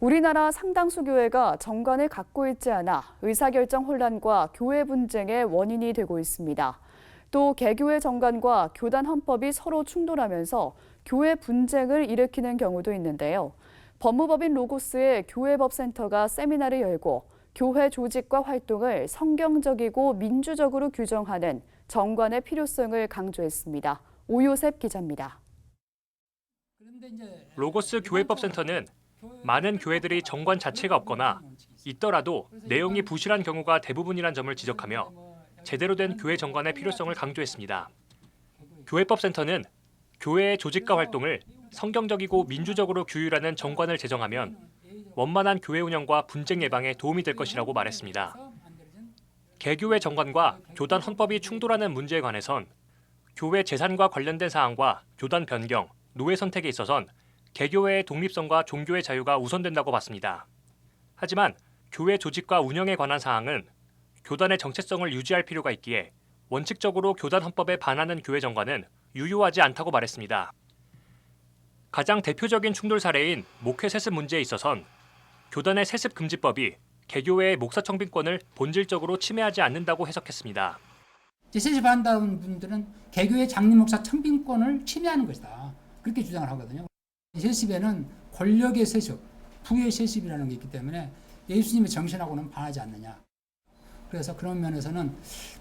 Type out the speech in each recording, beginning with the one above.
우리나라 상당수 교회가 정관을 갖고 있지 않아 의사결정 혼란과 교회 분쟁의 원인이 되고 있습니다. 또 개교회 정관과 교단 헌법이 서로 충돌하면서 교회 분쟁을 일으키는 경우도 있는데요. 법무법인 로고스의 교회법센터가 세미나를 열고 교회 조직과 활동을 성경적이고 민주적으로 규정하는 정관의 필요성을 강조했습니다. 오요셉 기자입니다. 로고스 교회법센터는 많은 교회들이 정관 자체가 없거나 있더라도 내용이 부실한 경우가 대부분이란 점을 지적하며 제대로 된 교회 정관의 필요성을 강조했습니다. 교회법센터는 교회의 조직과 활동을 성경적이고 민주적으로 규율하는 정관을 제정하면 원만한 교회 운영과 분쟁 예방에 도움이 될 것이라고 말했습니다. 개교회 정관과 교단 헌법이 충돌하는 문제에 관해선 교회 재산과 관련된 사항과 교단 변경, 노예 선택에 있어선 개교회의 독립성과 종교의 자유가 우선된다고 봤습니다. 하지만 교회 조직과 운영에 관한 사항은 교단의 정체성을 유지할 필요가 있기에 원칙적으로 교단 헌법에 반하는 교회 정관은 유효하지 않다고 말했습니다. 가장 대표적인 충돌 사례인 목회 세습 문제에 있어선 교단의 세습 금지법이 개교회의 목사 청빙권을 본질적으로 침해하지 않는다고 해석했습니다. 세습한다는 분들은 개교의 장림 목사 청빙권을 침해하는 것이다. 그렇게 주장을 하거든요. 세습에는 권력의 세습, 부의 세습이라는 게 있기 때문에 예수님의 정신하고는 반하지 않느냐. 그래서 그런 면에서는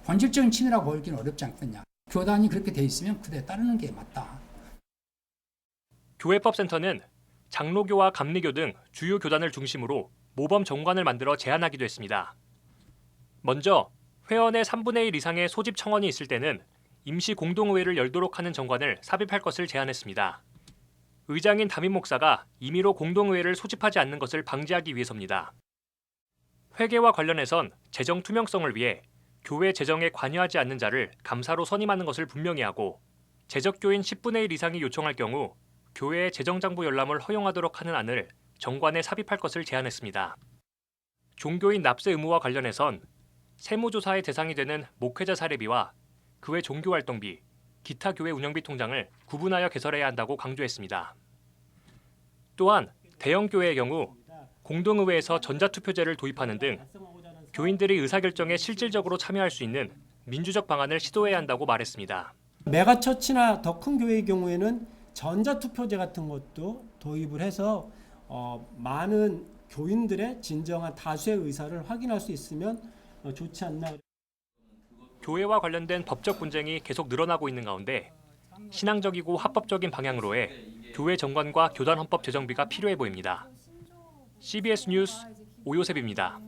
본질적인 침해라고 보기는 어렵지 않겠냐. 교단이 그렇게 돼 있으면 그대로 따르는 게 맞다. 교회법센터는 장로교와 감리교 등 주요 교단을 중심으로 모범 정관을 만들어 제안하기도 했습니다. 먼저 회원의 3분의 1 이상의 소집 청원이 있을 때는 임시 공동의회를 열도록 하는 정관을 삽입할 것을 제안했습니다. 의장인 담임 목사가 임의로 공동의회를 소집하지 않는 것을 방지하기 위해서입니다. 회계와 관련해선 재정 투명성을 위해 교회 재정에 관여하지 않는 자를 감사로 선임하는 것을 분명히 하고 재적교인 10분의 1 이상이 요청할 경우 교회의 재정장부 열람을 허용하도록 하는 안을 정관에 삽입할 것을 제안했습니다. 종교인 납세 의무와 관련해선 세무조사의 대상이 되는 목회자 사례비와 그외 종교활동비, 기타 교회 운영비 통장을 구분하여 개설해야 한다고 강조했습니다. 또한 대형 교회의 경우 공동의회에서 전자투표제를 도입하는 등 교인들이 의사결정에 실질적으로 참여할 수 있는 민주적 방안을 시도해야 한다고 말했습니다. 메가처치나 더 큰 교회의 경우에는 전자투표제 같은 것도 도입을 해서 어, 많은 교인들의 진정한 다수의 의사를 확인할 수 있으면 어, 좋지 않나. 교회와 관련된 법적 분쟁이 계속 늘어나고 있는 가운데 신앙적이고 합법적인 방향으로의 교회 정관과 교단 헌법 제정비가 필요해 보입니다. CBS 뉴스 오요셉입니다.